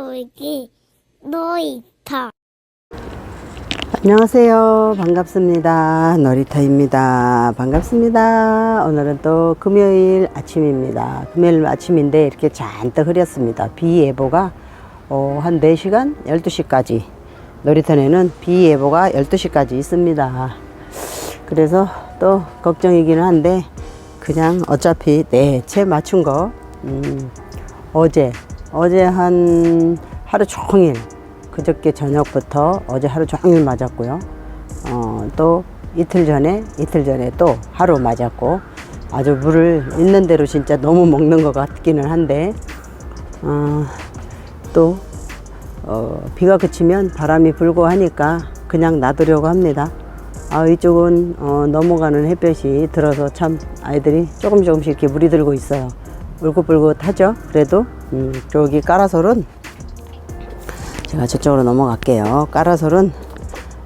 놀기 놀이터 안녕하세요. 반갑습니다. 놀이터입니다. 반갑습니다. 오늘은 또 금요일 아침입니다. 금요일 아침인데 이렇게 잔뜩 흐렸습니다. 비 예보가 어, 한 4시간? 12시까지. 놀이터에는 비 예보가 12시까지 있습니다. 그래서 또 걱정이기는 한데 그냥 어차피 내채 맞춘 거 음, 어제 어제 한 하루 종일 그저께 저녁부터 어제 하루 종일 맞았고요. 어, 또 이틀 전에 이틀 전에 또 하루 맞았고 아주 물을 있는 대로 진짜 너무 먹는 것 같기는 한데 어, 또 어, 비가 그치면 바람이 불고 하니까 그냥 놔두려고 합니다. 아, 이쪽은 어, 넘어가는 햇볕이 들어서 참 아이들이 조금 조금씩 이렇게 물이 들고 있어요. 울긋불긋하죠. 그래도 음, 저기 까라솔은 제가 저쪽으로 넘어갈게요. 까라솔은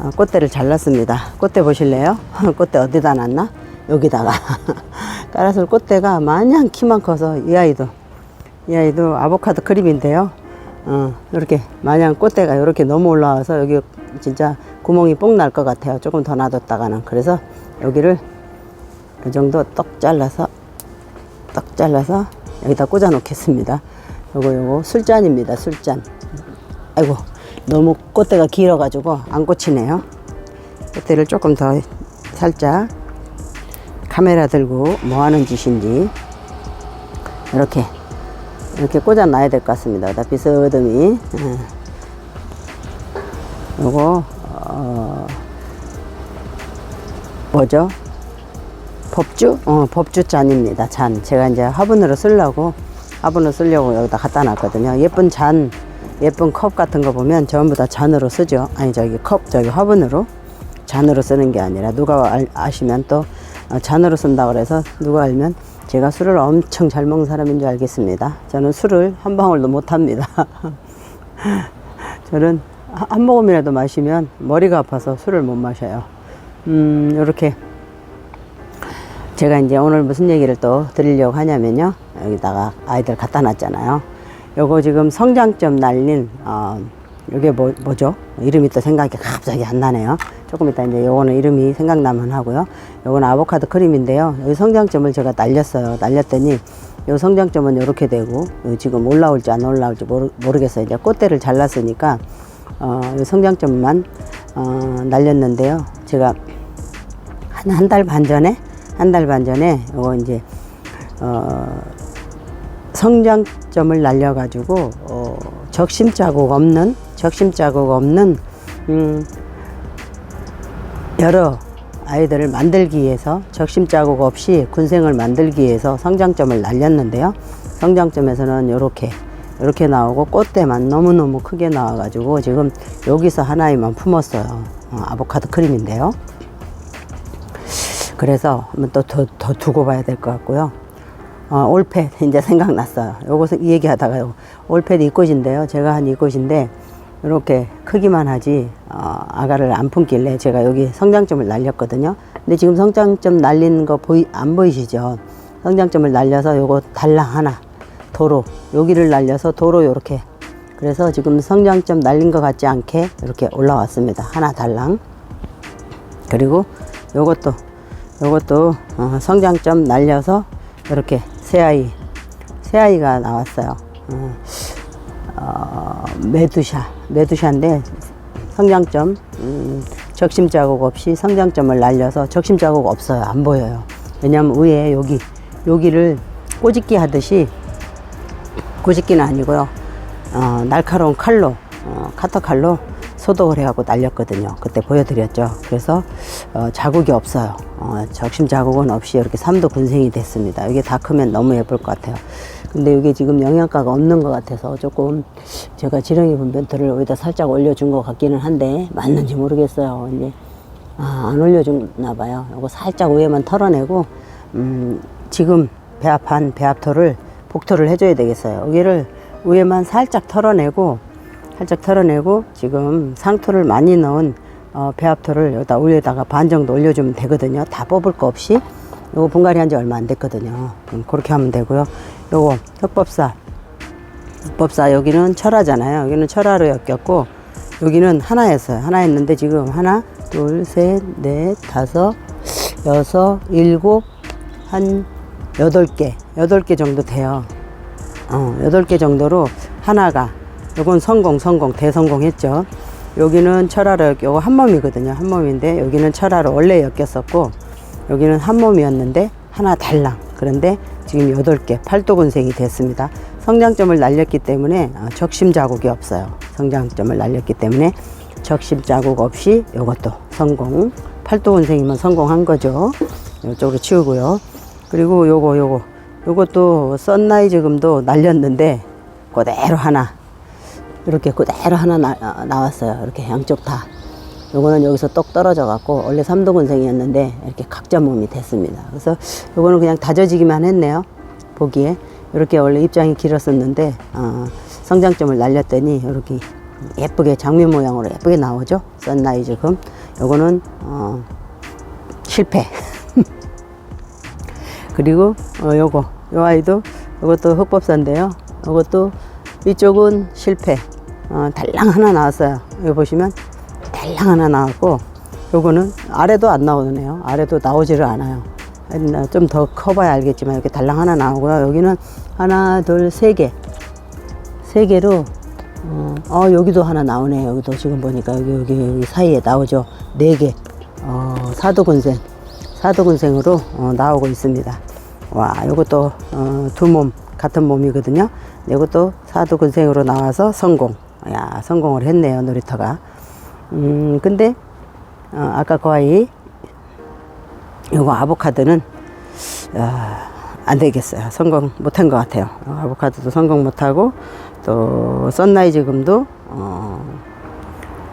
어, 꽃대를 잘랐습니다. 꽃대 보실래요? 꽃대 어디다 놨나? 여기다가 까라솔 꽃대가 마냥 키만 커서 이 아이도 이 아이도 아보카도 크림인데요. 어, 이렇게 마냥 꽃대가 이렇게 너무 올라와서 여기 진짜 구멍이 뽕 날 것 같아요. 조금 더 놔뒀다가는 그래서 여기를 이 정도 떡 잘라서 떡 잘라서 여기다 꽂아 놓겠습니다. 요거 요거 술잔입니다. 술잔. 아이고 너무 꽃대가 길어가지고 안 꽂히네요. 꽃대를 조금 더 살짝 카메라 들고 뭐 하는 짓인지 이렇게 이렇게 꽂아 놔야 될 것 같습니다. 다 비스듬히 예. 요거 어, 뭐죠? 법주? 어, 법주 잔입니다. 잔. 제가 이제 화분으로 쓰려고, 화분으로 쓰려고 여기다 갖다 놨거든요. 예쁜 잔, 예쁜 컵 같은 거 보면 전부 다 잔으로 쓰죠. 아니, 저기 컵, 저기 화분으로. 잔으로 쓰는 게 아니라, 누가 알- 아시면 또 어, 잔으로 쓴다 그래서 누가 알면 제가 술을 엄청 잘 먹는 사람인 줄 알겠습니다. 저는 술을 한 방울도 못 합니다. 저는 한- 한 모금이라도 마시면 머리가 아파서 술을 못 마셔요. 음, 요렇게 제가 이제 오늘 무슨 얘기를 또 드리려고 하냐면요. 여기다가 아이들 갖다 놨잖아요. 요거 지금 성장점 날린, 어, 요게 뭐, 뭐죠? 이름이 또 생각이 갑자기 안 나네요. 조금 이따 이제 요거는 이름이 생각나면 하고요. 요거는 아보카도 크림인데요. 여기 성장점을 제가 날렸어요. 날렸더니 요 성장점은 이렇게 되고 요 지금 올라올지 안 올라올지 모르, 모르겠어요. 이제 꽃대를 잘랐으니까 어, 요 성장점만 어, 날렸는데요. 제가 한 한 달 반 전에 한 달 반 전에 요거 이제 어 성장점을 날려 가지고 어 적심 자국 없는 적심 자국 없는 음 여러 아이들을 만들기 위해서 적심 자국 없이 군생을 만들기 위해서 성장점을 날렸는데요. 성장점에서는 요렇게 이렇게 나오고 꽃대만 너무너무 크게 나와가지고 지금 여기서 하나에만 품었어요. 어, 아보카도 크림인데요. 그래서 한번 또 더 더 두고 봐야 될 것 같고요. 어, 올펫 이제 생각났어요. 이 얘기하다가요. 올펫 이꽃인데요. 제가 한 이꽃인데 이렇게 크기만 하지 어, 아가를 안 품길래 제가 여기 성장점을 날렸거든요. 근데 지금 성장점 날린 거 보이 안 보이시죠? 성장점을 날려서 요거 달랑 하나 도로 여기를 날려서 도로 요렇게 그래서 지금 성장점 날린 것 같지 않게 이렇게 올라왔습니다. 하나 달랑 그리고 요것도 요것도 어, 성장점 날려서 이렇게 새아이 새아이가 나왔어요. 어, 어, 메두샤 메두샤인데 성장점 음, 적심 자국 없이 성장점을 날려서 적심 자국 없어요. 안 보여요. 왜냐면 위에 여기 여기를 꼬집기 하듯이 꼬집기는 아니고요. 어, 날카로운 칼로 어, 카터 칼로 소독을 해갖고 날렸거든요. 그때 보여드렸죠. 그래서 어, 자국이 없어요. 어, 적심 자국은 없이 이렇게 삼도 군생이 됐습니다. 이게 다 크면 너무 예쁠 것 같아요. 근데 이게 지금 영양가가 없는 것 같아서 조금 제가 지렁이 분변토를 여기다 살짝 올려준 것 같기는 한데 맞는지 모르겠어요. 이제 아, 안 올려줬나 봐요. 이거 살짝 위에만 털어내고 음, 지금 배합한 배합토를 복토를 해줘야 되겠어요. 여기를 위에만 살짝 털어내고 살짝 털어내고 지금 상토를 많이 넣은 어, 배합토를 여기다 위에다가 반 정도 올려주면 되거든요. 다 뽑을 거 없이 요거 분갈이 한 지 얼마 안 됐거든요. 그럼 그렇게 하면 되고요. 요거 흑법사 법사 여기는 철화잖아요. 여기는 철화로 엮였고 여기는 하나였어요. 하나였는데 지금 하나, 둘, 셋, 넷, 다섯, 여섯, 일곱, 한 여덟 개, 여덟 개 정도 돼요. 어, 여덟 개 정도로 하나가 요건 성공, 성공, 대성공했죠. 여기는 철화로 엮, 요거 한 몸이거든요. 한 몸인데 여기는 철화로 원래 엮였었고 여기는 한 몸이었는데 하나 달랑. 그런데 지금 여덟 개 팔도근생이 됐습니다. 성장점을 날렸기 때문에 어, 적심 자국이 없어요. 성장점을 날렸기 때문에 적심 자국 없이 요것도 성공. 팔도근생이면 성공한 거죠. 이쪽으로 치우고요. 그리고 요거 요거 요것도 썬라이즈금도 날렸는데 그대로 하나 이렇게 그대로 하나 나, 아, 나왔어요. 이렇게 양쪽 다. 요거는 여기서 똑 떨어져 갖고 원래 삼도근생이었는데 이렇게 각자 몸이 됐습니다. 그래서 요거는 그냥 다져지기만 했네요. 보기에 이렇게 원래 입장이 길었었는데 어, 성장점을 날렸더니 이렇게 예쁘게 장미 모양으로 예쁘게 나오죠. 선라이즈 금. 요거는 어, 실패. 그리고 어, 요거 요 아이도 요것도 흑법사인데요. 요것도 이쪽은 실패. 어, 달랑 하나 나왔어요. 여기 보시면 달랑 하나 나왔고 요거는 아래도 안 나오네요. 아래도 나오지를 않아요. 좀 더 커봐야 알겠지만 이렇게 달랑 하나 나오고요. 여기는 하나, 둘, 세 개. 세 개로 어, 어, 여기도 하나 나오네. 여기도 지금 보니까 여기 여기 여기 사이에 나오죠. 네 개. 어, 사도근생. 사도근생으로 어, 나오고 있습니다. 와, 요것도 어, 두몸 같은 몸이거든요. 이것도 사도근생으로 나와서 성공. 야, 성공을 했네요. 놀이터가. 음, 근데 어, 아까 그 아이 요거 아보카도는 아, 안 되겠어요. 성공 못한 것 같아요. 어, 아보카도도 성공 못하고 또 썬라이즈금도 어,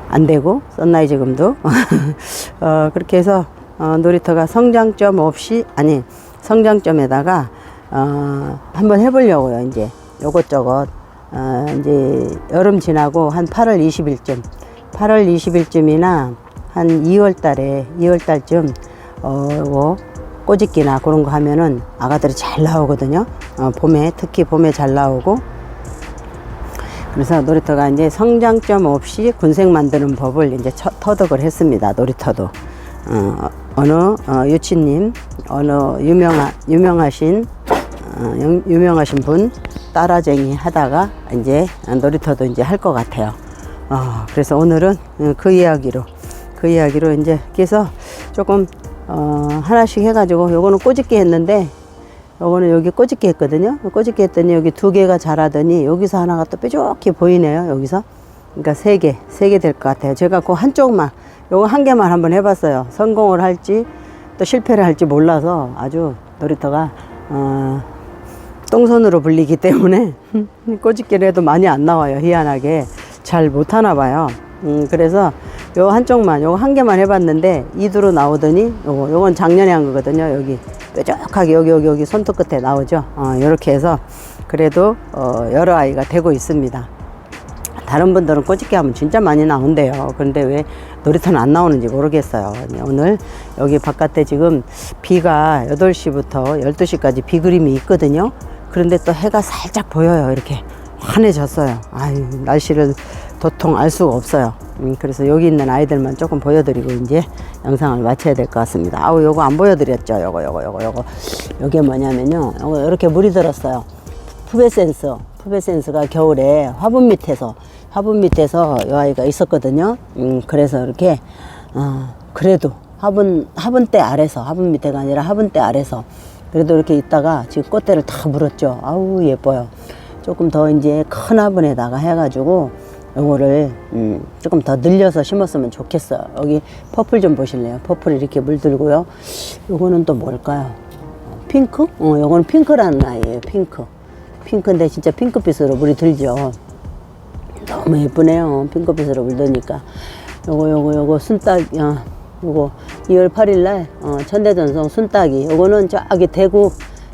안 되고 썬라이즈금도 어, 그렇게 해서 어, 놀이터가 성장점 없이 아니 성장점에다가 어, 한번 해보려고요. 이제 요것저것 어, 이제 여름 지나고 한 8월 20일쯤 8월 20일쯤이나 한 2월 달에 2월 달쯤 어, 뭐 꼬집기나 그런 거 하면은 아가들이 잘 나오거든요. 어, 봄에 특히 봄에 잘 나오고 그래서 놀이터가 이제 성장점 없이 군색 만드는 법을 이제 처- 터득을 했습니다. 놀이터도 어, 어느 어, 유치님 어느 유명하 유명하신 어, 영- 유명하신 분 따라쟁이 하다가 이제 놀이터도 이제 할 것 같아요. 어, 그래서 오늘은 어, 그 이야기로 그 이야기로 이제 그래서 조금 어, 하나씩 해가지고 요거는 꼬집기 했는데 요거는 여기 꼬집기 했거든요. 꼬집기 했더니 여기 두 개가 자라더니 여기서 하나가 또 뾰족히 보이네요. 여기서 그러니까 세 개, 세 개 될 것 같아요. 제가 그 한쪽만 요거 한 개만 한번 해봤어요. 성공을 할지 또 실패를 할지 몰라서 아주 놀이터가 어, 똥손으로 불리기 때문에 꼬집기를 해도 많이 안 나와요. 희한하게 잘 못하나 봐요. 음, 그래서 요 한쪽만 요거 한 개만 해봤는데 이두로 나오더니 요거 요건 작년에 한 거거든요. 여기 뾰족하게 여기 여기 여기 손톱 끝에 나오죠. 어, 이렇게 해서 그래도 어, 여러 아이가 되고 있습니다. 다른 분들은 꼬집기 하면 진짜 많이 나온대요. 그런데 왜 놀이터는 안 나오는지 모르겠어요. 네, 오늘 여기 바깥에 지금 비가 8시부터 12시까지 비 그림이 있거든요. 그런데 또 해가 살짝 보여요. 이렇게 환해졌어요. 아유, 날씨를 도통 알 수가 없어요. 음, 그래서 여기 있는 아이들만 조금 보여드리고 이제 영상을 마쳐야 될 것 같습니다. 아우, 요거 안 보여드렸죠. 요거, 요거, 요거, 요거. 요게 뭐냐면요. 요거 이렇게 물이 들었어요. 푸베센스, 푸베센스가 겨울에 화분 밑에서 화분 밑에서 이 아이가 있었거든요. 음, 그래서 이렇게 어, 그래도 화분 화분대 아래서 화분 밑에가 아니라 화분대 아래서 그래도 이렇게 있다가 지금 꽃대를 다 물었죠. 아우 예뻐요. 조금 더 이제 큰 화분에다가 해가지고 요거를 음, 조금 더 늘려서 심었으면 좋겠어요. 여기 퍼플 좀 보실래요? 퍼플 이렇게 물들고요. 요거는 또 뭘까요? 핑크? 어, 요거는 핑크라는 아이예요. 핑크. 핑크인데 진짜 핑크빛으로 물이 들죠. 너무 예쁘네요. 핑크빛으로 물드니까. 요거, 요거, 요거 순딱, 어, 요거 2월 8일 날, 어, 천대전송 순딱이. 요거는 저기 대구,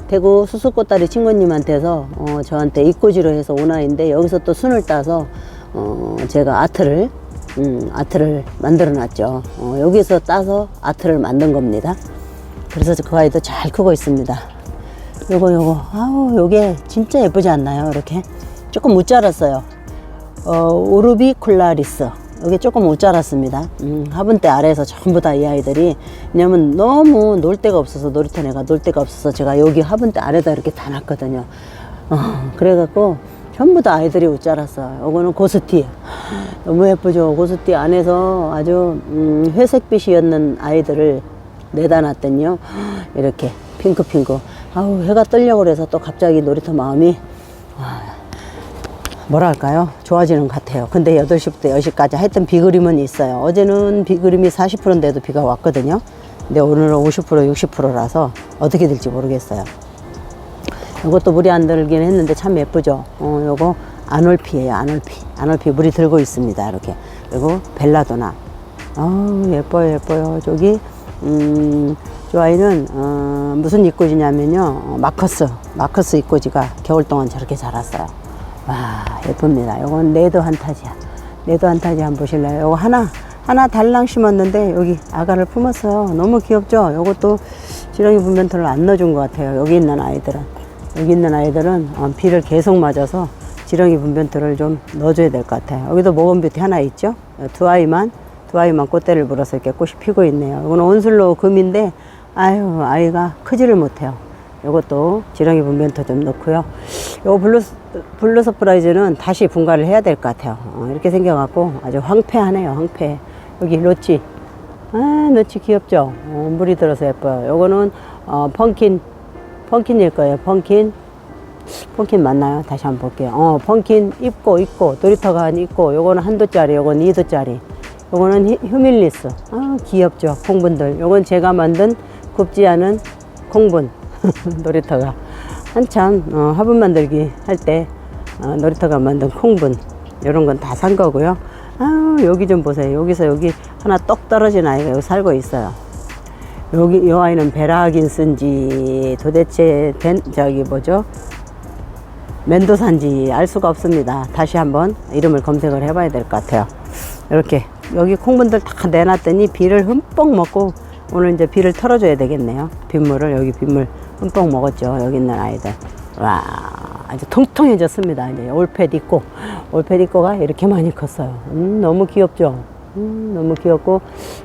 대구 수수꽃다리 친구님한테서, 어, 저한테 입고지로 해서 온 아이인데, 여기서 또 순을 따서, 어, 제가 아트를, 음, 아트를 만들어 놨죠. 어, 여기서 따서 아트를 만든 겁니다. 그래서 그 아이도 잘 크고 있습니다. 요거 요거 아우 요게 진짜 예쁘지 않나요? 이렇게 조금 못 자랐어요. 어, 오르비쿨라리스. 이게 조금 못 자랐습니다. 음, 화분 때 아래에서 전부 다 이 아이들이 왜냐면 너무 놀 데가 없어서 놀이터 내가 놀 데가 없어서 제가 여기 화분 때 아래다 이렇게 다 놨거든요. 어, 그래갖고 전부 다 아이들이 못 자랐어요. 이거는 고스티. 너무 예쁘죠. 고스티 안에서 아주 음, 회색빛이었는 아이들을 내다 놨더니요. 이렇게 핑크핑크. 아우 해가 뜨려고 그래서 또 갑자기 놀이터 마음이 뭐랄까요? 좋아지는 것 같아요. 근데 8시부터 10시까지 하여튼 비그림은 있어요. 어제는 비그림이 40%인데도 비가 왔거든요. 근데 오늘은 50% 60%라서 어떻게 될지 모르겠어요. 이것도 물이 안 들긴 했는데 참 예쁘죠. 어, 요거 아놀피예요. 아놀피. 아놀피 물이 들고 있습니다. 이렇게. 그리고 벨라도나. 아 예뻐요, 예뻐요. 저기 음, 저 아이는 어, 무슨 입꼬지냐면요. 어, 마커스. 마커스 입꼬지가 겨울 동안 저렇게 자랐어요. 와 예쁩니다. 요건 네드 한타지야. 네드 한타지 한번 보실래요? 요거 하나 하나 달랑 심었는데 여기 아가를 품었어요. 너무 귀엽죠? 요것도 지렁이 분변토를 안 넣어준 것 같아요. 여기 있는 아이들은 여기 있는 아이들은 어, 비를 계속 맞아서 지렁이 분변토를 좀 넣어줘야 될 것 같아요. 여기도 모건뷰티 하나 있죠? 어, 두 아이만 두 아이만 꽃대를 물어서 이렇게 꽃이 피고 있네요. 이거는 온슬로 금인데 아유 아이가 크지를 못해요. 이것도 지렁이 분변토 좀 넣고요. 요 블루 블루 서프라이즈는 다시 분갈을 해야 될 것 같아요. 어, 이렇게 생겨갖고 아주 황폐하네요. 황폐. 여기 로치. 아, 로치 귀엽죠? 어, 물이 들어서 예뻐요. 요거는 어, 펑킨 펑킨일 거예요. 펑킨. 펑킨 맞나요? 다시 한번 볼게요. 어, 펑킨 입고 있고 놀이터가 한 있고 요거는 한 도짜리, 요건 이 도짜리. 요거는 히- 휴밀리스. 아, 귀엽죠. 콩분들. 요건 제가 만든 굽지 않은 콩분. 놀이터가 한참 어, 화분 만들기 할때 어, 놀이터가 만든 콩분 이런 건 다 산 거고요. 아 여기 좀 보세요. 여기서 여기 하나 똑 떨어진 아이가 여기 살고 있어요. 여기 이 아이는 베라긴스인지 도대체 벤, 저기 뭐죠? 멘도산지 알 수가 없습니다. 다시 한번 이름을 검색을 해봐야 될 것 같아요. 이렇게 여기 콩분들 다 내놨더니 비를 흠뻑 먹고 오늘 이제 비를 털어줘야 되겠네요. 빗물을 여기 빗물 흠뻑 먹었죠. 여기 있는 아이들. 와 아주 통통해졌습니다. 이제 올패 있고 올패 있고가 이렇게 많이 컸어요. 음, 너무 귀엽죠. 음, 너무 귀엽고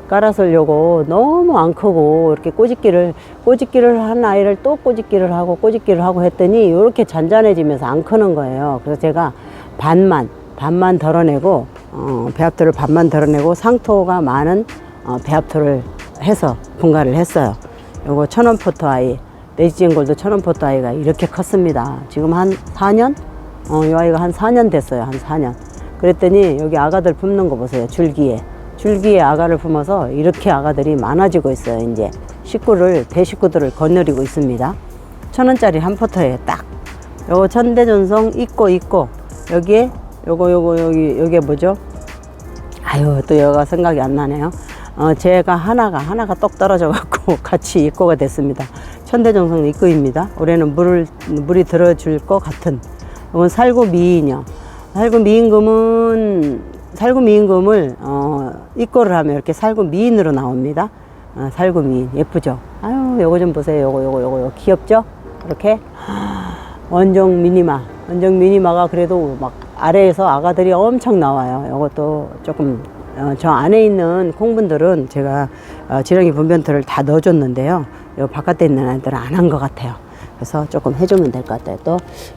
깔아설려고 너무 안 크고 이렇게 꼬집기를 꼬집기를 한 아이를 또 꼬집기를 하고 꼬집기를 하고 했더니 이렇게 잔잔해지면서 안 크는 거예요. 그래서 제가 반만 반만 덜어내고 어, 배합토를 반만 덜어내고 상토가 많은 어, 배합토를 해서 분갈을 했어요. 요거 천원 포토 아이 레지진 골드 천원 포토 아이가 이렇게 컸습니다. 지금 한 4년? 어, 이 아이가 한 4년 됐어요. 한 4년. 그랬더니 여기 아가들 품는 거 보세요. 줄기에. 줄기에 아가를 품어서 이렇게 아가들이 많아지고 있어요. 이제 식구를, 대식구들을 거느리고 있습니다. 천 원짜리 한 포터예요. 딱. 요거 천대전송 있고 있고 여기에 요거 요거 여기 여기 뭐죠? 아유 또 여가 생각이 안 나네요. 어 제가 하나가 하나가 똑 떨어져 갖고 같이 입고가 됐습니다. 천대정성 입고입니다. 올해는 물을 물이 들어줄 것 같은. 이건 살구 미인이요. 살구 미인금은 살구 미인금을 어 입고를 하면 이렇게 살구 미인으로 나옵니다. 어, 살구 미인 예쁘죠? 아유 요거 좀 보세요. 요거 요거 요거 귀엽죠? 이렇게 원정 미니마. 원정 미니마가 그래도 막 아래에서 아가들이 엄청 나와요. 이것도 조금 어, 저 안에 있는 콩분들은 제가 어, 지렁이 분변토를 다 넣어줬는데요. 요 바깥에 있는 아이들은 안 한 것 같아요. 그래서 조금 해주면 될 것 같아요.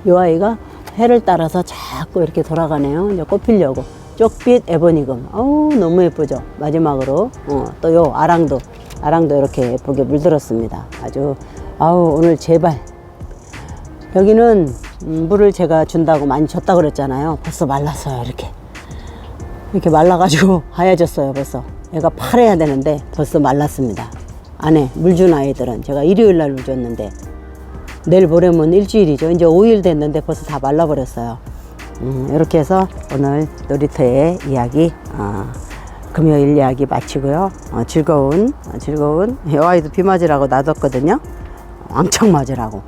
또이 아이가 해를 따라서 자꾸 이렇게 돌아가네요. 이제 꽃 피려고. 쪽빛 에보니금. 어우, 너무 예쁘죠? 마지막으로, 어, 또 요 아랑도, 아랑도 이렇게 예쁘게 물들었습니다. 아주, 아우, 오늘 제발 여기는 음, 물을 제가 준다고 많이 줬다 그랬잖아요. 벌써 말랐어요, 이렇게. 이렇게 말라가지고 하얘졌어요, 벌써. 얘가 파래야 되는데 벌써 말랐습니다. 안에 물 준 아이들은 제가 일요일 날 물 줬는데 내일 모레면 일주일이죠. 이제 5일 됐는데 벌써 다 말라버렸어요. 음, 이렇게 해서 오늘 놀이터의 이야기, 어, 금요일 이야기 마치고요. 어, 즐거운, 어, 즐거운, 이 아이도 비 맞으라고 놔뒀거든요. 왕창 맞으라고.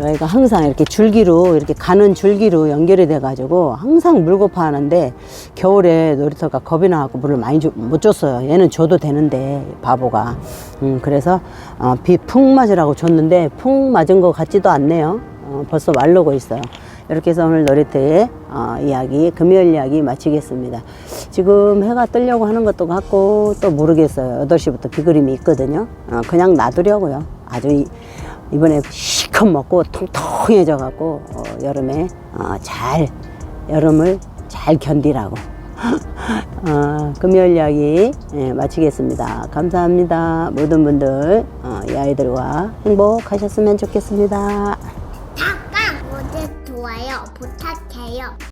여기가 항상 이렇게 줄기로 이렇게 가는 줄기로 연결이 돼 가지고 항상 물고 파는데 겨울에 놀이터가 겁이 나갖고 물을 많이 주, 못 줬어요. 얘는 줘도 되는데 바보가. 음, 그래서 어, 비푹 맞으라고 줬는데 푹 맞은 것 같지도 않네요. 어, 벌써 말르고 있어요. 이렇게 해서 오늘 놀이터의 어, 이야기, 금요일 이야기 마치겠습니다. 지금 해가 뜨려고 하는 것도 같고 또 모르겠어요. 8시부터 비그림이 있거든요. 어, 그냥 놔두려고요. 아주 이, 이번에 시컷 먹고 통통해져 갖고 어, 여름에 어, 잘 여름을 잘 견디라고 어, 금요일 이야기 예, 마치겠습니다. 감사합니다. 모든 분들 어, 이 아이들과 행복하셨으면 좋겠습니다. 닭빵 모두 좋아요 부탁해요.